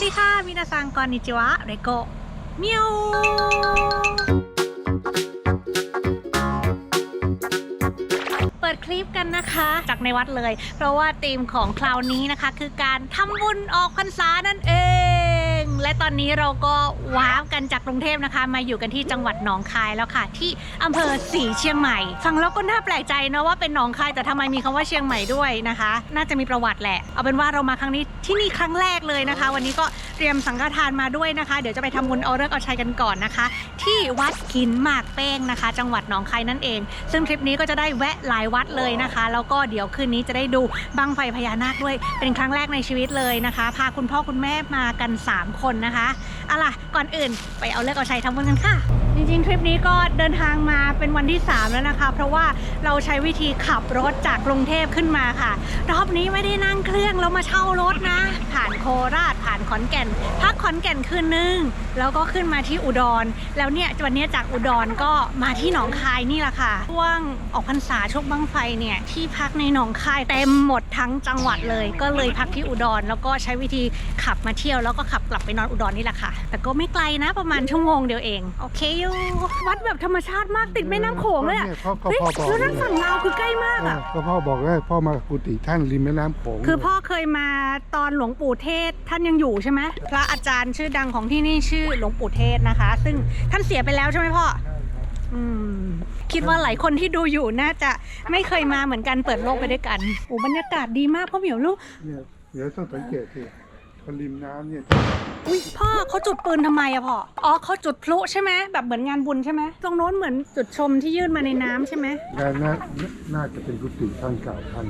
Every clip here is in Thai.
วัสดีค่ะมินาซังกอนนิจิวะเรโกเมียวเปิดคลิปกันนะคะ จากในวัดเลย เพราะว่าธีมของคราวนี้นะคะ คือการทำบุญออกพรรษานั่นเอง และตอนนี้เราก็ว้าวกันจากกรุงเทพนะคะ มาอยู่กันที่จังหวัดหนองคายแล้วค่ะ ที่อำเภอสีเชียงใหม่ ฟังแล้วก็น่าแปลกใจนะว่าเป็นหนองคายแต่ทำไมมีคำว่าเชียงใหม่ด้วยนะคะ น่าจะมีประวัติแหละ เอาเป็นว่าเรามาครั้งนี้ที่นี่ครั้งแรกเลยนะคะ วันนี้ก็เตรียมสังฆทานมาด้วยนะคะ เดี๋ยวจะไปทำบุญเอาเลิกเอาชัยกันก่อนนะคะ ที่วัดหินหมากเป้งนะคะ จังหวัดหนองคายนั่นเอง ซึ่งทริปนี้ก็จะได้แวะหลายวัดเลยนะคะ แล้วก็เดี๋ยวคืนนี้จะได้ดูบังไฟพญานาคด้วย เป็นครั้งแรกในชีวิตเลยนะคะ พาคุณพ่อคุณแม่มากัน 3 คนคนนะคะเอาล่ะก่อนอื่นไปเอาเลิกเอาชัยทำบุญกันค่ะ ริงๆ ทริปนี้ก็เดินทางมาเป็นวันที่ 3 แล้วนะคะ เพราะว่าเราใช้วิธีขับรถจากกรุงเทพขึ้นมาค่ะ รอบนี้ไม่ได้นั่งเครื่องเรามาเช่ารถนะ ผ่านโคราชผ่านขอนแก่น พักขอนแก่นคืนนึง แล้วก็ขึ้นมาที่อุดร แล้วเนี่ยวันนี้จากอุดรก็มาที่หนองคายนี่แหละค่ะช่วงออกพรรษาช่วงบังไฟเนี่ยที่พักในหนองคายเต็มหมดทั้งจังหวัดเลย ก็เลยพักที่อุดร แล้วก็ใช้วิธีขับมาเที่ยวแล้วก็ขับกลับไปนอนอุดรนี่แหละค่ะ แต่ก็ไม่ไกลนะประมาณชั่วโมงเดียวเอง โอเคอยู่วัดแบบธรรมชาติมากติดแม่น้ำโขงเลยอะนี่พ่อก็เฮ้ยพ่อบอก แล้วนั่นฝั่งลาวคือใกล้มากเอออะก็พ่อบอกว่าพ่อมากุฏิท่านริมแม่น้ำโขงคือพ่อเคยมาตอนหลวงปู่เทศท่านยังอยู่ใช่ไหมพระอาจารย์ชื่อดังของที่นี่ชื่อหลวงปู่เทศนะคะ ซึ่งท่านเสียไปแล้วใช่ไหมพ่ออืมคิดว่าหลายคนที่ดูอยู่น่าจะไม่เคยมาเหมือนกันเปิดโลกไปด้วยกันโอ้บรรยากาศดีมากพ่อเหมียวลูกเนี่ยเดี๋ยวต้องสังเกตสิ พอริมน้ำเนี่ยอุ้ยพ่อเขาจุดปืนทำไมอะพ่อ อ๋อเขาจุดพลุใช่ไหมแบบเหมือนงานบุญใช่ไหมตรงโน้นเหมือนจุดชมที่ยื่นมาในน้ำใช่ไหมน่าน่าน่าจะเป็นกุฏิท่านเก่าท่าน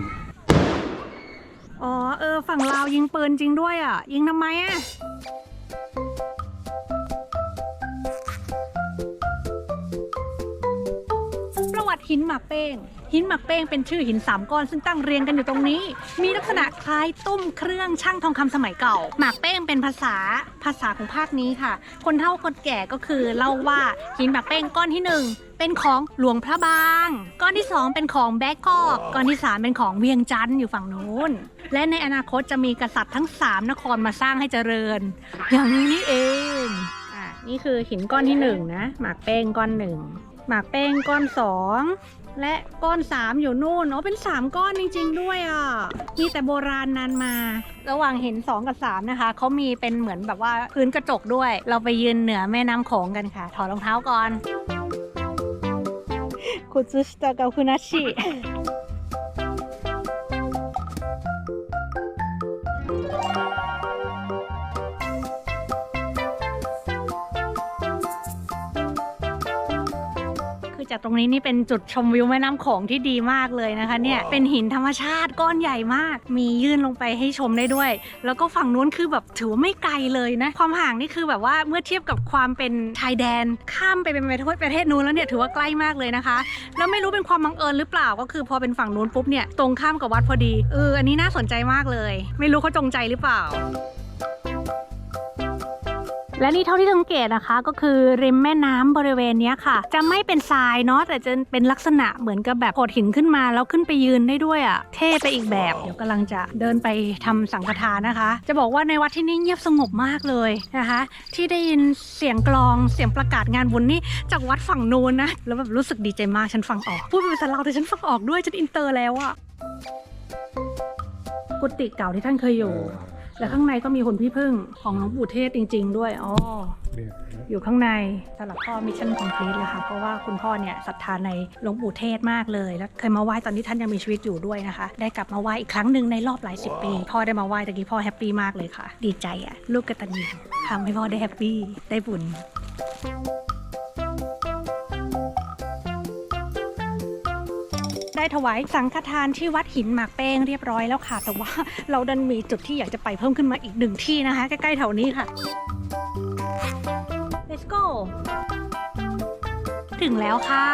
อ๋อเออฝั่งลาวยิงปืนจริงด้วยอะยิงทำไมอะประวัติหินหมากเป้ง หินหมากเป้งเป็นชื่อหินสามก้อนซึ่งตั้งเรียงกันอยู่ตรงนี้ มีลักษณะคล้ายตุ้มเครื่องช่างทองคำสมัยเก่า หมากเป้งเป็นภาษาภาษาของภาคนี้ค่ะ คนเฒ่าคนแก่ก็คือเล่าว่าหินหมากเป้งก้อนที่หนึ่งเป็นของหลวงพระบาง ก้อนที่สองเป็นของแบกกอกก้อนที่สามเป็นของเวียงจันทร์อยู่ฝั่งนู้น และในอนาคตจะมีกษัตริย์ทั้งสามนครมาสร้างให้เจริญ อย่างนี้นี่เองอะนี่คือหินก้อนที่หนึ่งนะ หมากเป้งก้อนหนึ่งหมากเป้งก้อนสอง และก้อนสามอยู่นู่นเนาะเป็นสามก้อนจริง ๆ ด้วยอะมีแต่โบราณนานมา ระหว่างเห็นสองกับสามนะคะ เขามีเป็นเหมือนแบบว่าพื้นกระจกด้วย เราไปยืนเหนือแม่น้ำโขงกันค่ะ ถอดรองเท้าก่อนคุณซุสตะกับคุนาชิ จากตรงนี้นี่เป็นจุดชมวิวแม่น้ำโขงที่ดีมากเลยนะคะ เนี่ยเป็นหินธรรมชาติก้อนใหญ่มาก มียื่นลงไปให้ชมได้ด้วย แล้วก็ฝั่งนู้นคือแบบถือว่าไม่ไกลเลยนะ ความห่างนี่คือแบบว่าเมื่อเทียบกับความเป็นชายแดนข้ามไปเป็นประเทศประเทศนู้นแล้วเนี่ยถือว่าใกล้มากเลยนะคะ แล้วไม่รู้เป็นความบังเอิญหรือเปล่าก็คือพอเป็นฝั่งนู้นปุ๊บเนี่ยตรงข้ามกับวัดพอดีเอออันนี้น่าสนใจมากเลย ไม่รู้เขาจงใจหรือเปล่า และนี่เท่าที่สังเกตนะคะก็คือริมแม่น้ำบริเวณเนี้ยค่ะ จะไม่เป็นทรายเนาะแต่จะเป็นลักษณะเหมือนกับแบบโขดหินขึ้นมาแล้วขึ้นไปยืนได้ด้วยอะ่ะเท่ไปอีกแบบเดี๋ยวกำลังจะเดินไปทำสังฆทานนะคะ จะบอกว่าในวัดที่นี่เงียบสงบมากเลยนะคะ ที่ได้ยินเสียงกลองเสียงประกาศงานบุญนี่จากวัดฝั่งนู้นนะแล้วแบบรู้สึกดีใจมากฉันฟังออกพูดเป็นภาษาลาวแต่ฉันฟังออกด้วยฉันอินเตอร์แล้วอะกุฏิเก่าที่ท่านเคยอยู่ และข้างในก็มีหุ่นพี่พึ่งของหลวงปู่เทศจริง ๆ ด้วยอ๋อเนี่ยอยู่ข้างในสำหรับพ่อมิชชั่นคอมพลีทเลยค่ะเพราะว่าคุณพ่อเนี่ยศรัทธาในหลวงปู่เทศมากเลยแล้วเคยมาไหว้ตอนที่ท่านยังมีชีวิตอยู่ด้วยนะคะ ได้กลับมาไหว้อีกครั้งหนึ่งในรอบหลายสิบปี พ่อได้มาไหว้ตะกี้พ่อแฮปปี้มากเลยค่ะ ดีใจอะลูกกตัญญูทำให้พ่อได้แฮปปี้ได้บุญ ได้ถวายสังฆทานที่วัดหินหมากเป้งเรียบร้อยแล้วค่ะ แต่ว่าเราดันมีจุดที่อยากจะไปเพิ่มขึ้นมาอีกหนึ่งที่นะคะ ใกล้ๆแถวนี้ค่ะ let's go ถึงแล้วค่ะ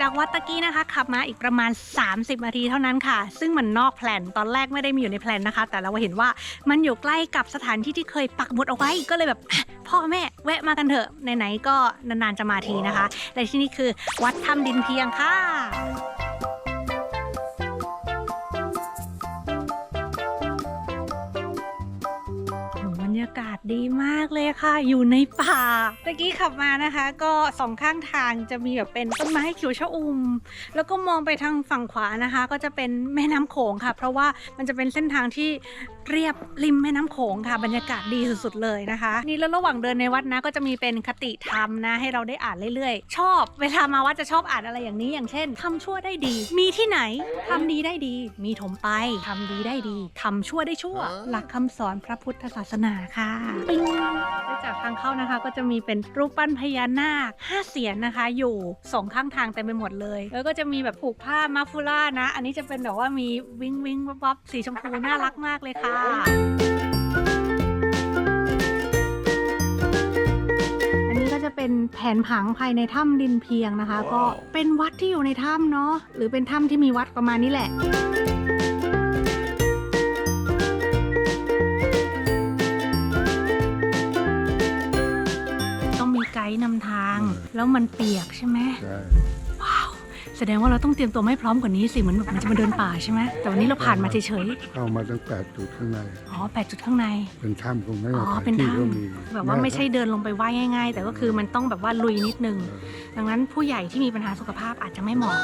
จากวัดตะกี้นะคะขับมาอีกประมาณ 30นาทีเท่านั้นค่ะ ซึ่งมันนอกแผนตอนแรกไม่ได้มีอยู่ในแผนนะคะ แต่เราเห็นว่ามันอยู่ใกล้กับสถานที่ที่เคยปักหมุดเอาไว้ก็เลยแบบพ่อแม่แวะมากันเถอะไหนๆก็นานๆจะมาทีนะคะ และที่นี่คือวัดถ้ำดินเพียงค่ะาากาศ ดีมากเลยค่ะ อยู่ในป่าตะกี้ขับมานะคะ ก็สองข้างทางจะมีแบบเป็นต้นไม้เขียวชอุ่ม แล้วก็มองไปทางฝั่งขวานะคะ ก็จะเป็นแม่น้ำโขงค่ะ เพราะว่ามันจะเป็นเส้นทางที่เรียบริมแม่น้ำโขงค่ะ บรรยากาศดีสุดๆเลยนะคะ นี่แล้วระหว่างเดินในวัดนะ ก็จะมีเป็นคติธรรมนะ ให้เราได้อ่านเรื่อยๆ ชอบ เวลามาวัดจะชอบอ่านอะไรอย่างนี้อย่างเช่นทำชั่วได้ดี มีที่ไหนทำดีได้ดี มีถมไปทำดีได้ดีทำชั่วได้ชั่ว หลักคำสอนพระพุทธศาสนาค่ะปิ้งและจากทางเข้านะคะก็จะมีเป็นรูปปั้นพญานาคห้าเสียนนะคะ อยู่สองข้างทางเต็มไปหมดเลย แล้วก็จะมีแบบผูกผ้ามาฟูล่านะ อันนี้จะเป็นแบบว่ามีวิงวิงวับวับสีชมพูน่ารักมากเลยค่ะอันนี้ก็จะเป็นแผนผังภายในถ้ำดินเพียงนะคะ ก็เป็นวัดที่อยู่ในถ้ำเนาะหรือเป็นถ้ำที่มีวัดประมาณนี้แหละ นำทางอืมแล้วมันเปียกใช่ไหมใช่ว้าว แสดงว่าเราต้องเตรียมตัวไม่พร้อมกว่านี้สิเหมือนแบบมันจะมาเดินป่าใช่ไหมแต่วันนี้เราผ่านมาเฉยเข้ามาตั้งแปดจุดข้างใน ๆอ๋อแปดจุดข้างใน เป็นถ้ำคงไม่อ๋อสถานเป็นที่ถ้ก็มีำแบบว่าไม่ใช่เดินลงไปไหว้ง่าย ๆ แต่ก็คือมันต้องแบบว่าลุยนิดนึง ดังนั้นผู้ใหญ่ที่มีปัญหาสุขภาพอาจจะไม่เหมาะ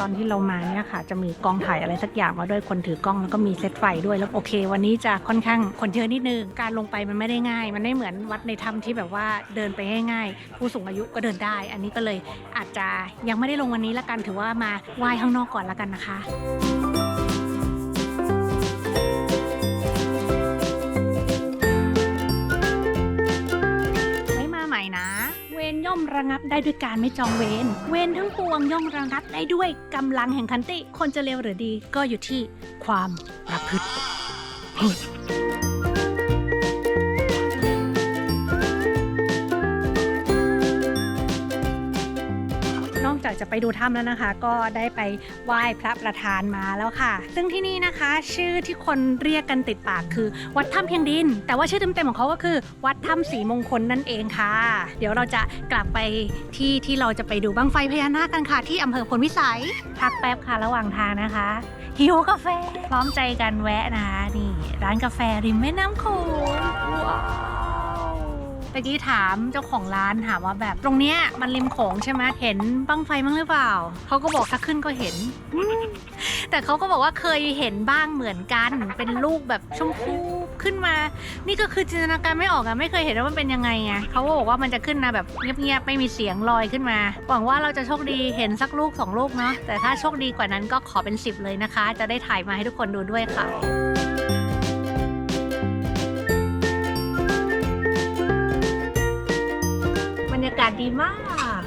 ตอนที่เรามาเนี่ยค่ะ จะมีกองถ่ายอะไรสักอย่างมาด้วยคนถือกล้องแล้วก็มีเซตไฟด้วยแล้วโอเค วันนี้จะค่อนข้างคนเยอะนิดนึงการลงไปมันไม่ได้ง่าย มันไม่เหมือนวัดในถ้ำที่แบบว่าเดินไปง่ายๆผู้สูงอายุก็เดินได้ อันนี้ก็เลยอาจจะยังไม่ได้ลงวันนี้ละกันถือว่ามาไหว้ข้างนอกก่อนละกันนะคะ มระงับได้ด้วยการไม่จองเวร เวรทั้งปวงย่อมระงับได้ด้วยกำลังแห่งขันติ คนจะเลวหรือดีก็อยู่ที่ความประพฤตินอ จากจะไปดูถ้ำแล้วนะคะ ก็ได้ไปไหว้พระประธานมาแล้วค่ะ ซึ่งที่นี่นะคะ ชื่อที่คนเรียกกันติดปากคือ วัดถ้ำเพียงดิน แต่ว่าชื่อเต็มๆของเขาก็คือ วัดถ้ำสีมงคลนั่นเองค่ะ เดี๋ยวเราจะกลับไปที่ที่เราจะไปดูบังไฟพญานาคกันค่ะ ที่อำเภอพลวิสัยพักแป๊บค่ะระหว่างทางนะคะหิวกาแฟพร้อมใจกันแวะนะคะนี่ ร้านกาแฟริมแม่น้ำโขงว้า วตะกี้ถามเจ้าของร้านถามว่าแบบตรงเนี้ยมันริมโขงใช่ไหมเห็นบังไฟมั้างหรือเปล่าเขาก็บอกถ้าขึ้นก็เห็น แต่เขาก็บอกว่าเคยเห็นบ้างเหมือนกันเป็นลูกแบบชมพูขึ้นมา นี่ก็คือจินตนาการไม่ออกอะไม่เคยเห็นว่ามันเป็นยังไงไงเขาก็บอกว่ามันจะขึ้นมาแบบเงียบๆไม่มีเสียงลอยขึ้นมาหวังว่าเราจะโชคดีเห็นสักลูกสองลูกเนาะแต่ถ้าโชคดีกว่านั้นก็ขอเป็นสิบเลยนะคะ จะได้ถ่ายมาให้ทุกคนดูด้วยค่ะาศดีมาก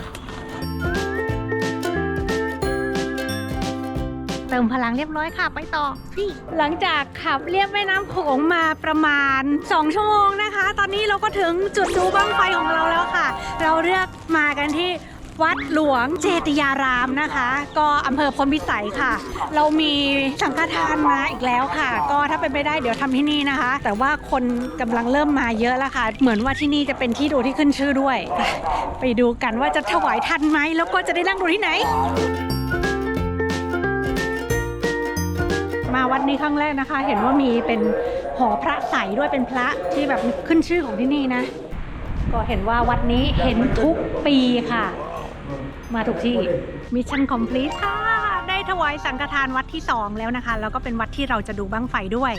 เติมพลังเรียบร้อยค่ะ ไปต่อพี่หลังจากขับเรียบแม่น้ำโขงมาประมาณ 2 ชั่วโมงนะคะ ตอนนี้เราก็ถึงจุดดูบ้างไฟของเราแล้วค่ะ เราเลือกมากันที่ วัดหลวงเจติยารามนะคะ ก็อำเภอพลพิสัยค่ะ เรามีสังฆทานมาอีกแล้วค่ะ ก็ถ้าเป็นไปได้เดี๋ยวทำที่นี่นะคะ แต่ว่าคนกำลังเริ่มมาเยอะแล้วค่ะ เหมือนว่าที่นี่จะเป็นที่ดูที่ขึ้นชื่อด้วย ไปดูกันว่าจะถวายทันไหมแล้วก็จะได้นั่งดูที่ไหนมาวัดนี้ครั้งแรกนะคะ เห็นว่ามีเป็นหอพระใสด้วยเป็นพระที่แบบขึ้นชื่อของที่นี่นะ ก็เห็นว่าวัดนี้เห็นทุกปีค่ะ มาถูกที่มิชชั่นคอมพลีทค่ะ ได้ถวายสังฆทานวัดที่ 2 แล้วนะคะ แล้วก็เป็นวัดที่เราจะดูบ้างไฟด้วย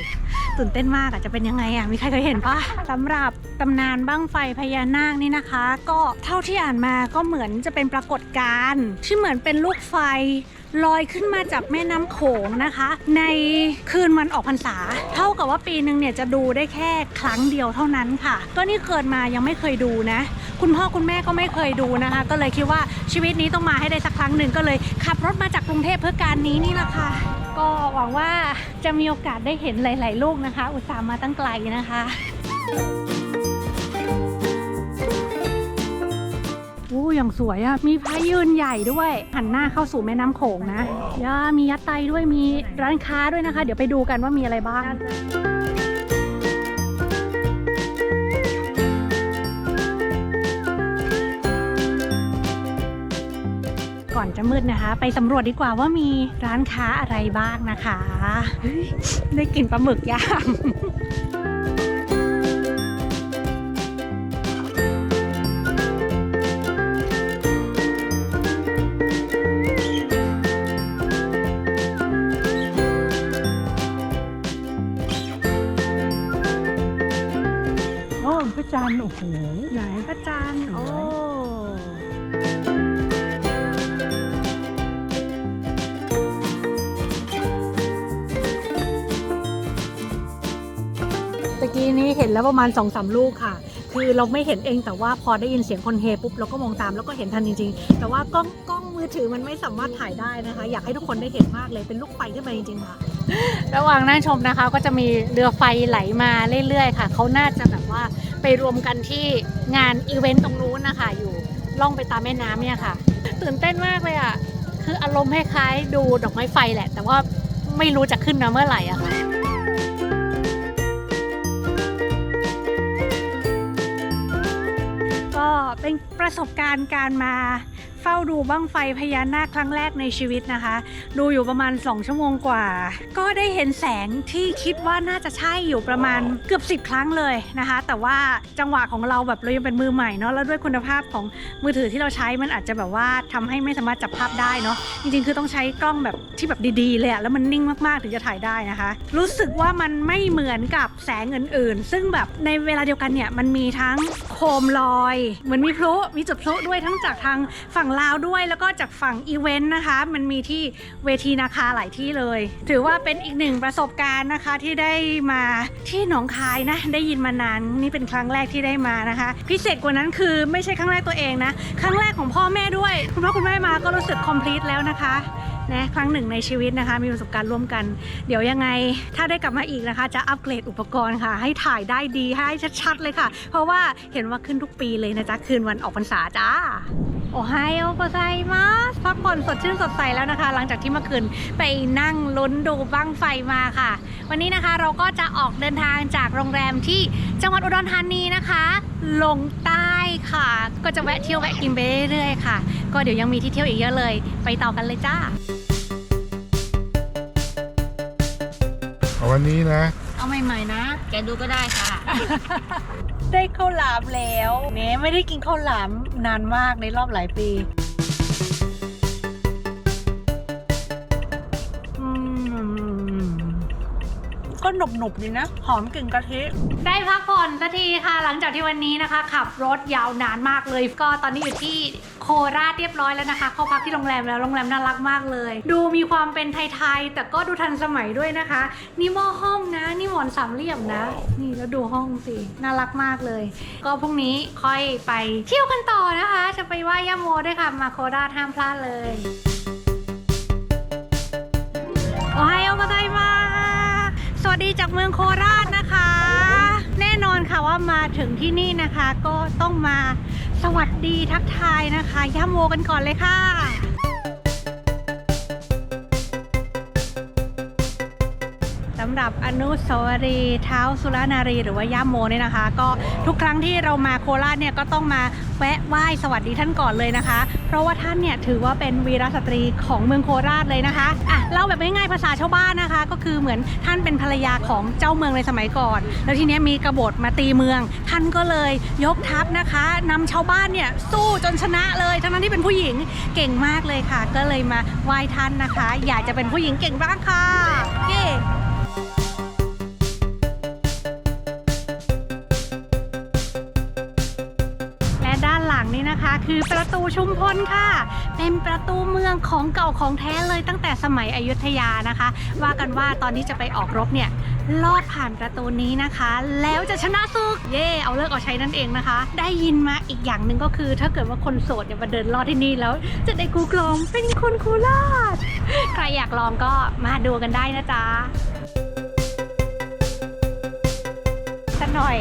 ตื่นเต้นมากอะจะเป็นยังไงอะมีใครเคยเห็นปะสำหรับตำนานบ้างไฟพญานาคนี่นะคะ ก็เท่าที่อ่านมาก็เหมือนจะเป็นปรากฏการณ์ที่เหมือนเป็นลูกไฟลอยขึ้นมาจากแม่น้ำโขงนะคะ ในคืนวันออกพรรษา เท่ากับว่าปีหนึ่งเนี่ยจะดูได้แค่ครั้งเดียวเท่านั้นค่ะ ก็นี่เกิดมายังไม่เคยดูนะ คุณพ่อคุณแม่ก็ไม่เคยดูนะคะ ก็เลยคิดว่าชีวิตนี้ต้องมาให้ได้สักครั้งหนึ่งก็เลยขับรถมาจากกรุงเทพเพื่อการนี้นี่แหละค่ะ ก็หวังว่าจะมีโอกาสได้เห็นหลาย ๆ ลูกนะคะ อุตส่าห์มาตั้งไกลนะคะอู้อย่างสวยอะมีพระยืนใหญ่ด้วย หันหน้าเข้าสู่แม่น้ำโขงนะย่ามียัดไตด้วยมีร้านค้าด้วยนะคะ เดี๋ยวไปดูกันว่ามีอะไรบ้าง ก่อนจะมืดนะคะ ไปสำรวจดีกว่าว่ามีร้านค้าอะไรบ้างนะคะ ได้กลิ่นปลาหมึกย่างโอ้พระจันทร์โอ้โห นี้เห็นแล้วประมาณ2อสลูกค่ะ คือเราไม่เห็นเองแต่ว่าพอได้ยินเสียงคนเฮปุ๊บเราก็มองตามแล้วก็เห็นทันจริง ๆ แต่ว่ากล้องกล้องมือถือมันไม่สามารถถ่ายได้นะคะ อยากให้ทุกคนได้เห็นมากเลยเป็นลูกไฟขึ้นมาจริงๆค่ะ ระหว่างนั่งชมนะคะ ก็จะมีเรือไฟไหลมาเรื่อยๆค่ะเขาน่าจะแบบว่าไปรวมกันที่งานอีเวนต์ตรงนู้นนะคะอยู่ล่องไปตามแม่น้ำเนี่ยค่ะ ตื่นเต้นมากเลยอะคืออารมณ์คล้ายๆดูดอกไม้ไฟแหละ แต่ว่าไม่รู้จะขึ้นมาเมื่อไหร่อะค่ะ เป็นประสบการณ์การมา เฝ้าดูบ้างไฟพญานาคครั้งแรกในชีวิตนะคะ ดูอยู่ประมาณ 2 ชั่วโมงกว่า ก็ได้เห็นแสงที่คิดว่าน่าจะใช่อยู่ประมาณเกือบ 10 ครั้งเลยนะคะ แต่ว่าจังหวะของเราแบบเรายังเป็นมือใหม่เนาะแล้วด้วยคุณภาพของมือถือที่เราใช้มันอาจจะแบบว่าทำให้ไม่สามารถจับภาพได้เนาะจริงๆ คือต้องใช้กล้องแบบที่แบบดีๆเลยอะแล้วมันนิ่งมากๆถึงจะถ่ายได้นะคะ รู้สึกว่ามันไม่เหมือนกับแสงอื่นๆ ซึ่งแบบในเวลาเดียวกันเนี่ยมันมีทั้งโคมลอย เหมือนมีพลุมีจุดพลุด้วยทั้งจากทางฝั่งลาวด้วยแล้วก็จากฝั่งอีเวนต์นะคะ มันมีที่เวทีนาคาหลายที่เลย ถือว่าเป็นอีกหนึ่งประสบการณ์นะคะที่ได้มาที่หนองคายนะ ได้ยินมานานนี่เป็นครั้งแรกที่ได้มานะคะ พิเศษกว่านั้นคือไม่ใช่ครั้งแรกตัวเองนะ ครั้งแรกของพ่อแม่ด้วย คุณพ่อคุณแม่มาก็รู้สึกคอม plete แล้วนะคะ นะครั้งหนึ่งในชีวิตนะคะ มีประสบการณ์ร่วมกัน เดี๋ยวยังไงถ้าได้กลับมาอีกนะคะ จะอัปเกรดอุปกรณ์ค่ะ ให้ถ่ายได้ดีให้ชัดๆเลยค่ะ เพราะว่าเห็นว่าขึ้นทุกปีเลยนะจ๊ะคืนวันออกพรรษาจ้าโอไฮโอโกไซมัสพักผ่อนสดชื่นสดใสแล้วนะคะ หลังจากที่เมื่อคืนไปนั่งลุ้นดูบ้างไฟมาค่ะ วันนี้นะคะเราก็จะออกเดินทางจากโรงแรมที่จังหวัดอุดรธานีนะคะ ลงใต้ ค่ะ ก็จะแวะเที่ยวแวะกินไปเรื่อยๆค่ะ ก็เดี๋ยวยังมีที่เที่ยวอีกเยอะเลย ไปต่อกันเลยจ้า เอาวันนี้นะ เอาใหม่ๆนะ แกดูก็ได้ค่ะ ได้ข้าวหลามแล้วเน่ไม่ได้กินข้าวหลามนานมากในรอบหลายปี หนุบหนุบๆดีนะ หอมกลิ่นกะทิ ได้พักผ่อนสักทีค่ะ หลังจากที่วันนี้นะคะ ขับรถยาวนานมากเลย ก็ตอนนี้อยู่ที่โคราชเรียบร้อยแล้วนะคะ เข้าพักที่โรงแรมแล้ว โรงแรมน่ารักมากเลย ดูมีความเป็นไทยๆ แต่ก็ดูทันสมัยด้วยนะคะ นี่หม้อห้องนะ นี่หมอนสามเหลี่ยมนะ นี่แล้วดูห้องสิ น่ารักมากเลย ก็พรุ่งนี้ค่อยไปเที่ยวกันต่อนะคะ จะไปไหว้ย่าโมด้วยค่ะ มาโคราชห้ามพลาดเลย โอไฮโอ ดีจากเมืองโคราชนะคะ แน่นอนค่ะว่ามาถึงที่นี่นะคะ ก็ต้องมาสวัสดีทักทายนะคะย่าโมกันก่อนเลยค่ะำหรับอนุสาวรีย์เท้าสุรนารีหรือว่าย่าโมเนี่ยนะคะ ก็ทุกครั้งที่เรามาโคราชเนี่ยก็ต้องมาแวะไหว้สวัสดีท่านก่อนเลยนะคะ เพราะว่าท่านเนี่ยถือว่าเป็นวีรสตรีของเมืองโคราชเลยนะคะอะเล่าแบบง่ายๆภาษาชาวบ้านนะคะ ก็คือเหมือนท่านเป็นภรรยาของเจ้าเมืองในสมัยก่อน แล้วทีนี้มีกบฏมาตีเมือง ท่านก็เลยยกทัพนะคะนำชาวบ้านเนี่ยสู้จนชนะเลยทั้งนั้นที่เป็นผู้หญิงเก่งมากเลยค่ะ ก็เลยมาไหว้ท่านนะคะ อยากจะเป็นผู้หญิงเก่งบ้างค่ะ คะคือประตูชุมพลค่ะ เป็นประตูเมืองของเก่าของแท้เลยตั้งแต่สมัยอยุธยานะคะ ว่ากันว่าตอนที่จะไปออกรบเนี่ยลอดผ่านประตูนี้นะคะ แล้วจะชนะศึกเย่เอาเลิกเอาใช้นั่นเองนะคะ ได้ยินมาอีกอย่างหนึ่งก็คือ ถ้าเกิดว่าคนโสดเนี่ยมาเดินลอดที่นี่แล้ว จะได้กูกลองเป็นคนโคราชใครอยากลองก็มาดูกันได้นะจ๊ะสักหน่อย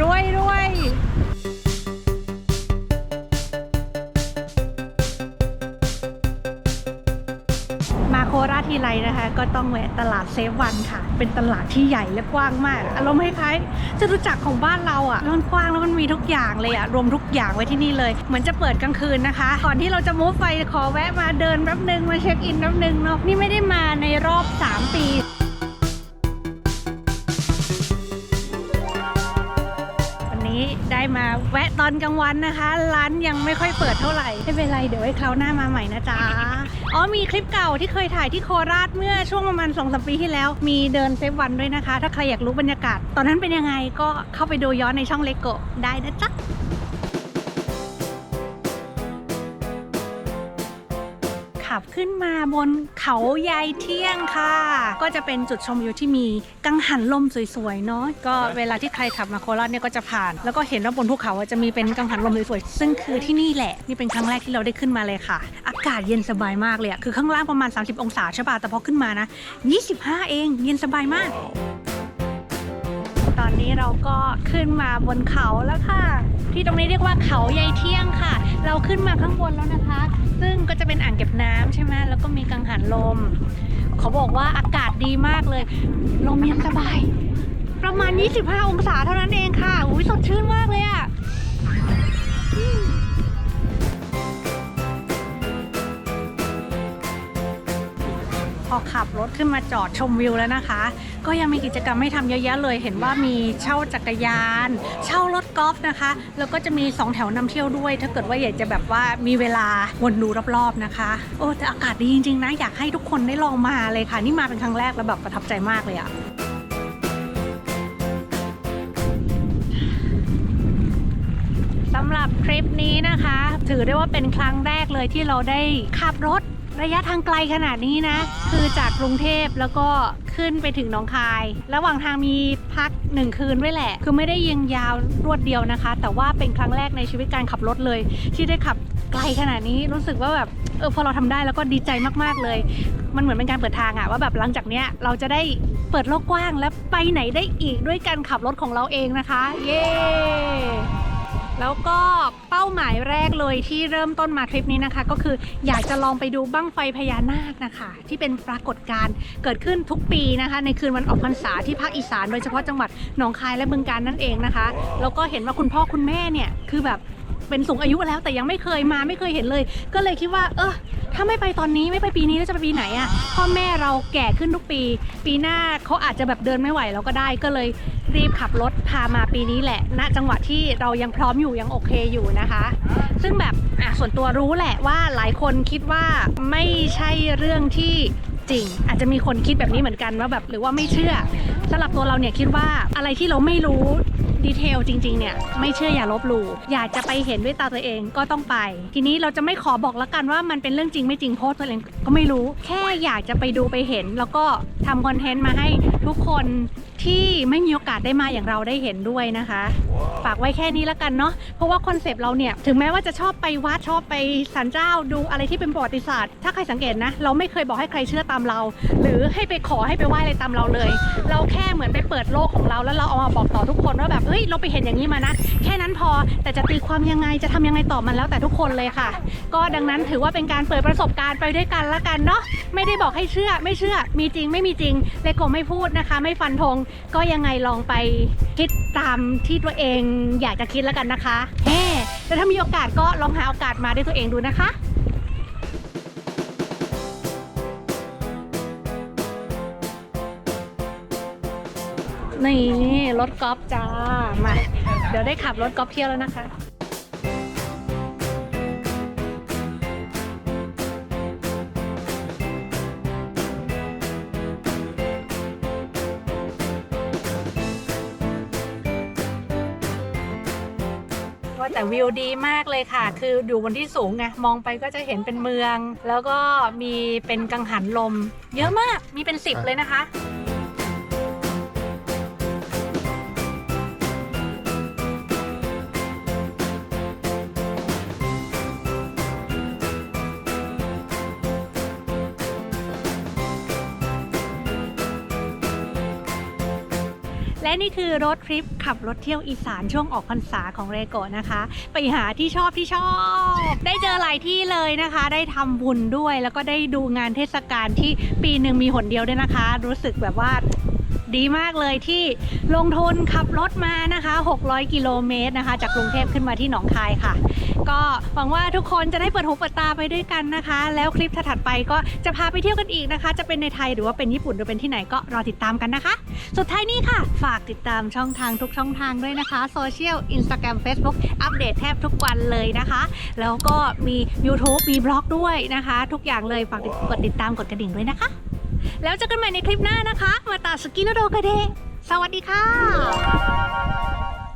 รวยรวย ทีไรนะคะ ก็ต้องแวะตลาดเซฟวันค่ะ เป็นตลาดที่ใหญ่และกว้างมาก อารมณ์คล้ายๆจะรู้จักรของบ้านเราอะ่ะมันกว้างแล้วมันมีทุกอย่างเลยอะ่ะรวมทุกอย่างไว้ที่นี่เลยเหมือนจะเปิดกลางคืนนะคะ ก่อนที่เราจะมูฟไปขอแวะมาเดินแป๊บนึงมาเช็คอินแป๊บนึงเนาะนี่ไม่ได้มาในรอบ 3 ปีวันนี้ได้มาแวะตอนกลางวันนะคะ ร้านยังไม่ค่อยเปิดเท่าไหร่ ไม่เป็นไร เดี๋ยวไว้คราวหน้ามาใหม่นะจ๊ะ อ๋อมีคลิปเก่าที่เคยถ่ายที่โคราชเมื่อช่วงประมาณสองสปีที่แล้ว มีเดินเซฟวันด้วยนะคะ ถ้าใครอยากรู้บรรยากาศ ตอนนั้นเป็นยังไงก็เข้าไปดูย้อนในช่องเลโกได้นะจ๊ะ ขับขึ้นมาบนเขายายเที่ยงค่ะ ก็จะเป็นจุดชมวิวที่มีกังหันลมสวยๆเนาะก็เวลาที่ใครขับมาโคราชเนี่ยก็จะผ่าน แล้วก็เห็นว่าบนภูเขาจะมีเป็นกังหันลมสวยๆซึ่งคือที่นี่แหละนี่เป็นครั้งแรกที่เราได้ขึ้นมาเลยค่ะ อากาศเย็นสบายมากเลยคือข้างล่างประมาณ 30 องศาใช่ป่ะแต่พอขึ้นมานะ 25 เองเย็นสบายมาก นี้เราก็ขึ้นมาบนเขาแล้วค่ะ ที่ตรงนี้เรียกว่าเขายายเที่ยงค่ะ เราขึ้นมาข้างบนแล้วนะคะ ซึ่งก็จะเป็นอ่างเก็บน้ำใช่ไหมแล้วก็มีกังหันลม เขาบอกว่าอากาศดีมากเลย ลมเย็นสบาย ประมาณ 25 องศาเท่านั้นเองค่ะอุ้ยสดชื่นมากเลยอะ อขับรถขึ้นมาจอดชมวิวแล้วนะคะ ก็ยังมีกิจกรรมให้ทำเยอะแยะเลย เห็นว่ามีเช่าจักรยาน เช่ารถกอล์ฟนะคะ แล้วก็จะมี2แถวนำเที่ยวด้วย ถ้าเกิดว่าอยากจะแบบว่ามีเวลาวนดูรอบๆนะคะ โอ้แต่อากาศดีจริงๆนะอยากให้ทุกคนได้ลองมาเลยค่ะ นี่มาเป็นครั้งแรกแล้วแบบประทับใจมากเลยอะสำหรับทริปนี้นะคะ ถือได้ว่าเป็นครั้งแรกเลยที่เราได้ขับรถ ระยะทางไกลขนาดนี้นะ คือจากกรุงเทพแล้วก็ขึ้นไปถึงหนองคาย ระหว่างทางมีพักหนึ่งคืนด้วยแหละ คือไม่ได้ยิงยาวรวดเดียวนะคะ แต่ว่าเป็นครั้งแรกในชีวิตการขับรถเลย ที่ได้ขับไกลขนาดนี้รู้สึกว่าแบบเออพอเราทำได้แล้วก็ดีใจมากๆเลย มันเหมือนเป็นการเปิดทางอะว่าแบบหลังจากเนี้ยเราจะได้เปิดโลกกว้างและไปไหนได้อีกด้วยการขับรถของเราเองนะคะ เย้ แล้วก็เป้าหมายแรกเลยที่เริ่มต้นมาทริปนี้นะคะ ก็คืออยากจะลองไปดูบั้งไฟพญานาคนะคะ ที่เป็นปรากฏการณ์เกิดขึ้นทุกปีนะคะ ในคืนวันออกพรรษาที่ภาคอีสานโดยเฉพาะจังหวัดหนองคายและบึงกาฬนั่นเองนะคะ แล้วก็เห็นว่าคุณพ่อคุณแม่เนี่ยคือแบบเป็นสูงอายุแล้วแต่ยังไม่เคยมาไม่เคยเห็นเลย ก็เลยคิดว่า เออถ้าไม่ไปตอนนี้ไม่ไปปีนี้แล้วจะไปปีไหนอะ่ะพ่อแม่เราแก่ขึ้นทุกปี ปีหน้าเขาอาจจะแบบเดินไม่ไหวแล้วก็ได้ก็เลย รีบขับรถพามาปีนี้แหละ ณ จังหวะที่เรายังพร้อมอยู่ยังโอเคอยู่นะคะ ซึ่งแบบอะส่วนตัวรู้แหละว่าหลายคนคิดว่าไม่ใช่เรื่องที่จริง อาจจะมีคนคิดแบบนี้เหมือนกันว่าแบบหรือว่าไม่เชื่อสำหรับตัวเราเนี่ยคิดว่าอะไรที่เราไม่รู้ดีเทลจริงๆ เนี่ยไม่เชื่ออย่าลบหลู่อยากจะไปเห็นด้วยตาตัวเองก็ต้องไป ทีนี้เราจะไม่ขอบอกละกันว่ามันเป็นเรื่องจริงไม่จริงเพราะตัวเองก็ไม่รู้ แค่อยากจะไปดูไปเห็น แล้วก็ทำคอนเทนต์มาให้ทุกคนที่ไม่มีโอกาสได้มาอย่างเราได้เห็นด้วยนะคะ ฝากไว้แค่นี้แล้วกันเนาะเพราะว่าคอนเซปต์เราเนี่ยถึงแม้ว่าจะชอบไปวัดชอบไปศาลเจ้าดูอะไรที่เป็นประวัติศาสตร์ ถ้าใครสังเกตนะ เราไม่เคยบอกให้ใครเชื่อตามเรา หรือให้ไปขอให้ไปไหว้อะไรตามเราเลย เราแค่เหมือนไปเปิดโลกของเราแล้วเราเอามาบอกต่อทุกคนว่าแบบเฮ้ยเราไปเห็นอย่างนี้มานะแค่นั้นพอแต่จะตีความยังไงจะทำยังไงต่อมันแล้วแต่ทุกคนเลยค่ะ ก็ดังนั้นถือว่าเป็นการเปิดประสบการณ์ไปด้วยกันละกันเนาะไม่ได้บอกให้เชื่อไม่เชื่อมีจริงไม่มีจริงเลโกไม่พูดนะคะ ไม่ฟันธงก็ยังไงลองไปคิดตามที่ตัวเองอยากจะคิดแล้วกันนะคะแฮ่แต่ถ้ามีโอกาสก็ลองหาโอกาสมาด้วยตัวเองดูนะคะนี่รถกอล์ฟจ้ามา เดี๋ยวได้ขับรถกอล์ฟเที่ยวแล้วนะคะ ว่าแต่วิวดีมากเลยค่ะ คืออยู่บนที่สูงไงมองไปก็จะเห็นเป็นเมือง แล้วก็มีเป็นกังหันลม เยอะมากมีเป็นสิบเลยนะคะ และนี่คือรถทริปขับรถเที่ยวอีสานช่วงออกพรรษาของเรโกะนะคะ ไปหาที่ชอบที่ชอบ ได้เจอหลายที่เลยนะคะ ได้ทำบุญด้วยแล้วก็ได้ดูงานเทศกาลที่ปีหนึ่งมีหนเดียวด้วยนะคะ รู้สึกแบบว่า ดีมากเลยที่ลงทุนขับรถมานะคะ 600 กิโลเมตรนะคะ จากกรุงเทพขึ้นมาที่หนองคายค่ะ ก็หวังว่าทุกคนจะได้เปิดหูเปิดตาไปด้วยกันนะคะ แล้วคลิปถัดไปก็จะพาไปเที่ยวกันอีกนะคะ จะเป็นในไทยหรือว่าเป็นญี่ปุ่นหรือเป็นที่ไหนก็รอติดตามกันนะคะ สุดท้ายนี้ค่ะ ฝากติดตามช่องทางทุกช่องทางด้วยนะคะโซเชียลอินสตาแกรม Facebook อัปเดตแทบทุกวันเลยนะคะ แล้วก็มี YouTube มีบล็อกด้วยนะคะ ทุกอย่างเลยฝากกดติดตามกดกระดิ่งด้วยนะคะ แล้วเจอกันใหม่ในคลิปหน้านะคะ มาตาสกินโดกะเดสวัสดีค่ะ